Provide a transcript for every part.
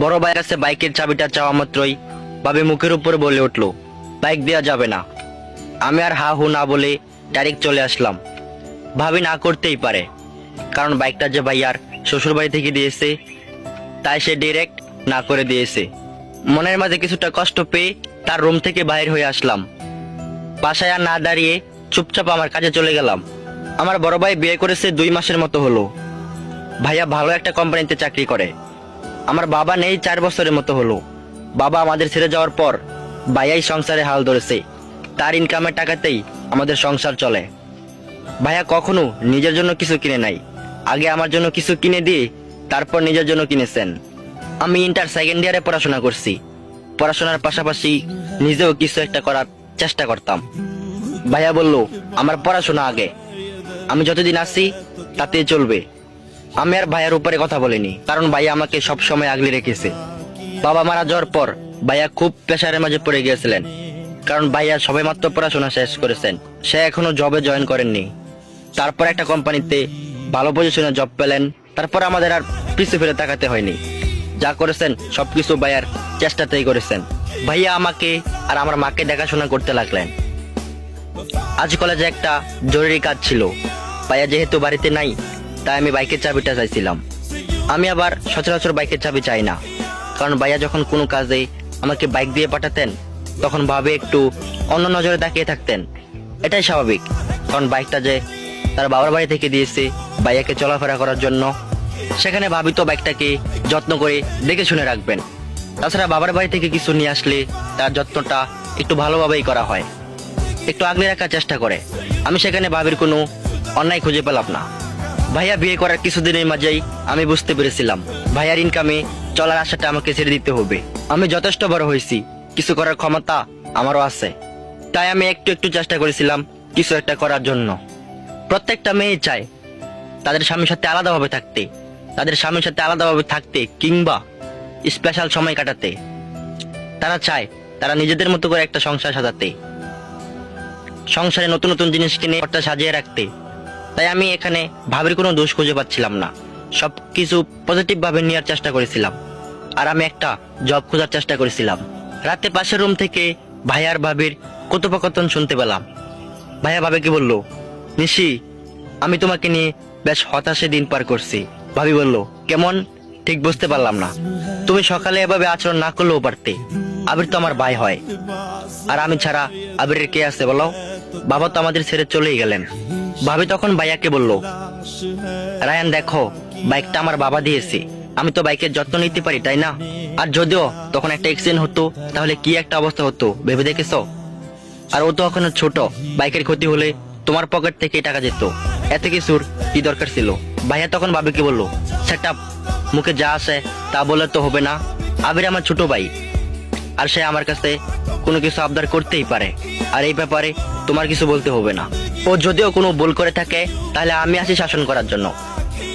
বড় ভাইয়ের কাছে বাইকের চাবিটা চাওয়া মাত্রই ভাবি মুখের উপরে বলে উঠল, বাইক দেওয়া যাবে না। আমি আর হা হু না বলে ডাইরেক্ট চলে আসলাম। ভাবি না করতেই পারে, কারণ বাইকটা যে ভাইয়ার শ্বশুর বাড়ি থেকে দিয়েছে, তাই সে ডিরেক্ট না করে দিয়েছে। মনের মাঝে কিছুটা কষ্ট পেয়ে তার রুম থেকে বাইর হয়ে আসলাম। বাসায় আর না দাঁড়িয়ে চুপচাপ আমার কাজে চলে গেলাম। আমার বড় ভাই বিয়ে করেছে দুই মাসের মতো হলো। ভাইয়া ভালো একটা কোম্পানিতে চাকরি করে। আমার বাবা নেই চার বছরের মতো হলো। বাবা আমাদের ছেড়ে যাওয়ার পর ভাইয়াই সংসারে হাল ধরেছে। তার ইনকামের টাকাতেই আমাদের সংসার চলে। ভাইয়া কখনো নিজের জন্য কিছু কিনে নাই। আগে আমার জন্য কিছু কিনে দিয়ে তারপর নিজের জন্য কিনেছেন। আমি ইন্টার সেকেন্ড ইয়ারে পড়াশোনা করছি। পড়াশোনার পাশাপাশি নিজেও কিছু একটা করার চেষ্টা করতাম। ভাইয়া বলল, আমার পড়াশোনা আগে। আমি যতদিন আছি তাতে চলবে। আমি আর ভাইয়ার উপরে কথা বলিনি, কারণ ভাইয়া আমাকে সব সময় আগলে রেখেছে। বাবা মারা যাওয়ার পর ভাইয়া খুব প্রেশারের মাঝে পড়ে গিয়েছিলেন, কারণ ভাইয়া সবে মাত্র পড়াশোনা শেষ করেছেন। সে এখনও জবে জয়েন করেননি। তারপর একটা কোম্পানিতে ভালো পজিশনে জব পেলেন, তারপর আমাদের আর পিছু ফিরে তাকাতে হয়নি। যা করেছেন, সবকিছু ভাইয়ার চেষ্টাতেই করেছেন। ভাইয়া আমাকে আর আমার মাকে দেখাশোনা করতে লাগলেন। আজ কলেজে একটা জরুরি কাজ ছিল। ভাইয়া যেহেতু বাড়িতে নাই তাই আমি বাইকের চাবিটা চাইছিলাম। আমি আবার সচরাচর বাইকের চাবি চাই না। কারণ ভাইয়া যখন কোনো কাজে আমাকে বাইক দিয়ে পাঠাতেন, তখন ভাবে একটু অন্য নজরে তাকিয়ে থাকতেন। এটাই স্বাভাবিক। কারণ বাইকটা যে তার বাবার বাড়ি থেকে দিয়েছে, ভাইয়াকে চলাফেরা করার জন্য, সেখানে ভাবি তো বাইকটাকে যত্ন করে দেখে শুনে রাখবেন। তাছাড়া বাবার বাড়ি থেকে কিছু নিয়ে আসলে তার যত্নটা একটু ভালোভাবেই করা হয়। একটু আগলে রাখার চেষ্টা করে। আমি সেখানে ভাবির কোনো অন্যায় খুঁজে পেলাম না। ভাইয়া বিয়ে করার কিছুদিনের মাঝেই আমি বুঝতে পেরেছিলাম, ভাইয়ার ইনকামে চলার আশাটা আমাকে ছেড়ে দিতে হবে। আমি যথেষ্ট বড় হয়েছি, কিছু করার ক্ষমতা আমারও আছে। তাই আমি একটু একটু চেষ্টা করেছিলাম কিছু একটা করার জন্য। প্রত্যেকটা মেয়ে চায় তাদের স্বামীর সাথে আলাদাভাবে থাকতে, তাদের স্বামীর সাথে আলাদাভাবে থাকতে কিংবা স্পেশাল সময় কাটাতে। তারা চায় তারা নিজেদের মতো করে একটা সংসার সাজাতে, সংসারে নতুন নতুন জিনিস কিনে ঘরটা সাজিয়ে রাখতে। তাই আমি এখানে ভাবির কোনো দোষ খুঁজে পাচ্ছিলাম না। সবকিছু পজিটিভ ভাবে নেওয়ার চেষ্টা করেছিলাম। আর আমি একটা জব খোঁজার চেষ্টা করেছিলাম। রাতে পাশের রুম থেকে ভাইয়ার ভাবির কথোপকথন শুনতে পেলাম। ভাইয়া ভাবে কি বলল, নিশি, আমি তোমাকে নিয়ে বেশ হতাশে দিন পার করছি। ভাবি বলল, কেমন? ঠিক বুঝতে পারলাম না। তুমি সকালে এভাবে আচরণ না করলেও পারতে। আবির তো আমার ভাই হয়। আর আমি ছাড়া আবিরের কে আছে বলো? বাবা তো আমাদের ছেড়ে চলেই গেলেন। ভাবি তখন ভাইয়াকে বলল রায়ান দেখো বাইকটা আমার বাবা দিয়েছে। আমি তো বাইকের যত্ন নিতে পারি তাই না? আর যদিও তখন একটা অ্যাক্সিডেন্ট হতো তাহলে কি একটা অবস্থা হতো ভেবে দেখেছ? আর ও তো এখনও ছোট বাইকের ক্ষতি হলে তোমার পকেট থেকে টাকা যেত। এত কিছুর কি দরকার ছিল? ভাইয়া তখন ভাবিকে বলল সেটা মুখে যা আসে তা বলে তো হবে না। আবির আমার ছোট ভাই আর সে আমার কাছে কোনো কিছু আবদার করতেই পারে। আর এই ব্যাপারে তোমার কিছু বলতে হবে না। ও যদিও কোনো ভুল করে থাকে, তাহলে আমি আছি শাসন করার জন্য।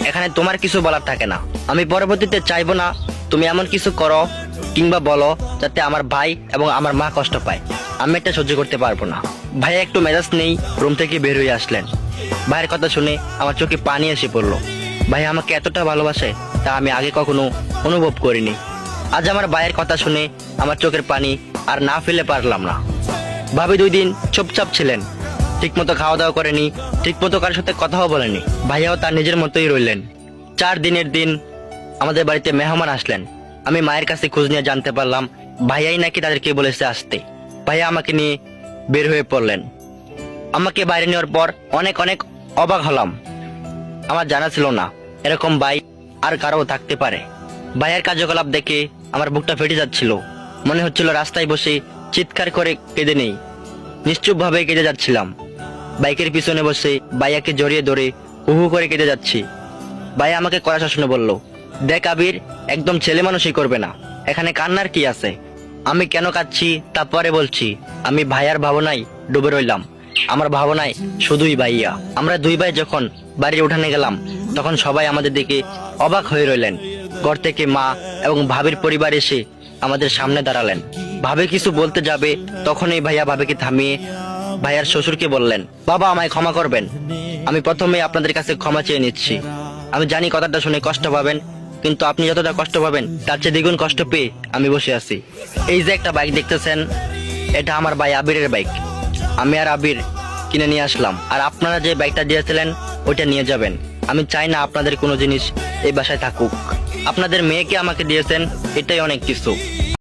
এখানে তোমার কিছু বলার থাকে না। আমি পরবর্তীতে চাইব না, তুমি এমন কিছু করো কিংবা বলো যাতে আমার ভাই এবং আমার মা কষ্ট পায়। আমি এটা সহ্য করতে পারব না। ভাই, একটু মেজাজ নেই, রুম থেকে বের হয়ে আসলেন। ভাইয়ের কথা শুনে আমার চোখে পানি এসে পড়ল। ভাই, আমাকে এতটা ভালোবাসে, তা আমি আগে কখনো অনুভব করিনি। আজ আমার ভাইয়ের কথা শুনে আমার চোখের পানি আর না ফেলে পারলাম না। ভাবি দুই দিন চুপচাপ ছিলেন। ঠিকমতো খাওয়া দাওয়া করেনি, ঠিকমতো কারোর সাথে কথাও বলেনি। ভাইয়াও তার নিজের মতোই রইলেন। চার দিনের দিন আমাদের বাড়িতে মেহমান আসলেন। আমি মায়ের কাছে খোঁজ নিয়ে জানতে পারলাম, ভাইয়াই নাকি তাদেরকে বলেছে আসতে। ভাইয়া আমাকে নিয়ে বের হয়ে পড়লেন। আমাকে বাইরে নেওয়ার পর অনেক অনেক অবাক হলাম। আমার জানা ছিল না, এরকম ভাই আর কারও থাকতে পারে। ভাইয়ের কার্যকলাপ দেখে আমার বুকটা ফেটে যাচ্ছিল। মনে হচ্ছিল রাস্তায় বসে চিৎকার করে কেঁদে নেই। নিশ্চুপ ভাবে কেঁদে যাচ্ছিলাম। বাইকের পিছনে বসে ভাইয়াকে জড়িয়ে ধরে হু হু করে কেঁদে যাচ্ছি। ভাই আমাকে কড়া শাসনে বলল, দেখ আবির, একদম ছেলে মানুষই করবে না। এখানে কান্নার কি আছে? আমি কেন কাঁদছি তারপরে বলছি। আমি ভাইয়ার ভাবনায় ডুবে রইলাম। আমার ভাবনায় শুধুই ভাইয়া। আমরা দুই ভাই যখন বাড়ির উঠানে গেলাম, তখন সবাই আমাদের দিকে অবাক হয়ে রইলেন। ঘর থেকে মা এবং ভাবির পরিবার এসে আমাদের সামনে দাঁড়ালেন। ভাবে কিছু বলতে যাবে, তখনই ভাইয়া ভাবিকে থামিয়ে ভাইয়ার শ্বশুরকে বললেন, বাবা, আমায় ক্ষমা করবেন। আমি প্রথমে আপনাদের কাছে ক্ষমা চেয়ে নিচ্ছি। আমি জানি কথাটা শুনে কষ্ট পাবেন, কিন্তু আপনি যতটা কষ্ট পাবেন, তার চেয়ে দ্বিগুণ কষ্ট পেয়ে আমি বসে আছি। এই যে একটা বাইক দেখতেছেন, এটা আমার ভাই আবিরের বাইক। আমি আর আবির কিনে নিয়ে আসলাম। আর আপনারা যে বাইকটা দিয়েছিলেন, ওইটা নিয়ে যাবেন। আমি চাই না আপনাদের কোনো জিনিস এই বাসায় থাকুক। আপনাদের মেয়েকে আমাকে দিয়েছেন, এটাই অনেক কিছু।